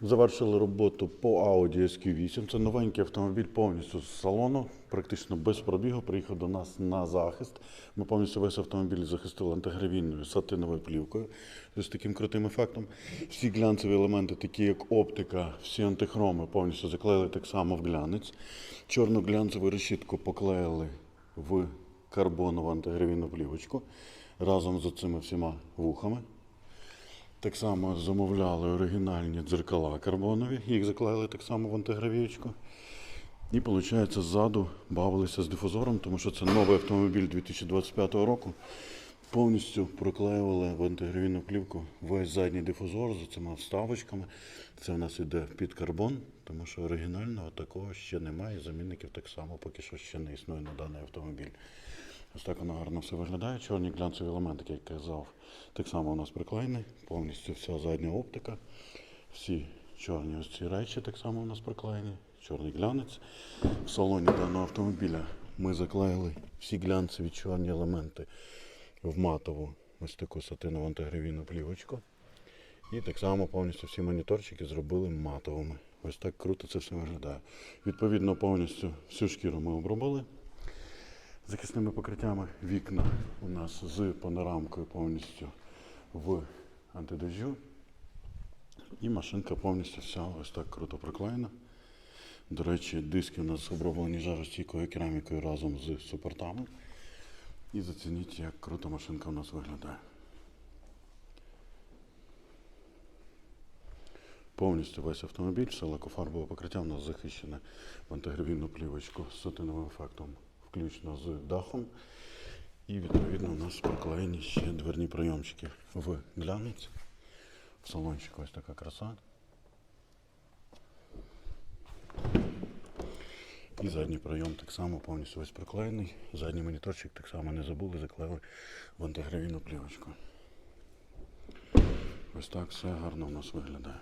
Завершили роботу по Audi SQ8. Це новенький автомобіль повністю з салону, практично без пробігу. Приїхав до нас на захист. Ми повністю весь автомобіль захистили антигравійною сатиновою плівкою з таким крутим ефектом. Всі глянцеві елементи, такі як оптика, всі антихроми, повністю заклеїли так само в глянець. Чорну глянцеву решітку поклеїли в карбонову антигравійну плівочку разом з цими всіма вухами. Так само замовляли оригінальні дзеркала карбонові, їх заклеїли так само в антигравієчку. І, виходить, ззаду бавилися з дифузором, тому що це новий автомобіль 2025 року. Повністю проклеювали в антигравійну плівку весь задній дифузор з цими вставочками. Це в нас іде під карбон, тому що оригінального такого ще немає. Замінників так само поки що ще не існує на даний автомобіль. Ось так воно гарно все виглядає. Чорні глянцеві елементи, як я казав, так само у нас приклеєний. Повністю вся задня оптика. Всі чорні ось ці речі так само у нас приклеєні. Чорний глянець. В салоні даного автомобіля ми заклеїли всі глянцеві чорні елементи в матову ось таку сатинову антигравійну плівочку. І так само повністю всі моніторчики зробили матовими. Ось так круто це все виглядає. Відповідно, повністю всю шкіру ми обробили захисними покриттями. Вікна у нас з панорамкою повністю в антидождю. І машинка повністю вся ось так круто проклеєна. До речі, диски у нас оброблені жаростійкою керамікою разом з супортами. І зацініть, як круто машинка у нас виглядає. Повністю весь автомобіль, все лакофарбове покриття у нас захищене в антигравійну плівочку з сатиновим ефектом, включно з дахом. І відповідно у нас проклеєні ще дверні прийомчики в глянець. В салончику ось така краса. І задній прийом так само повністю весь проклеєний. Задній моніторчик так само не забули, заклеїли в антигравійну плівочку. Ось так все гарно у нас виглядає.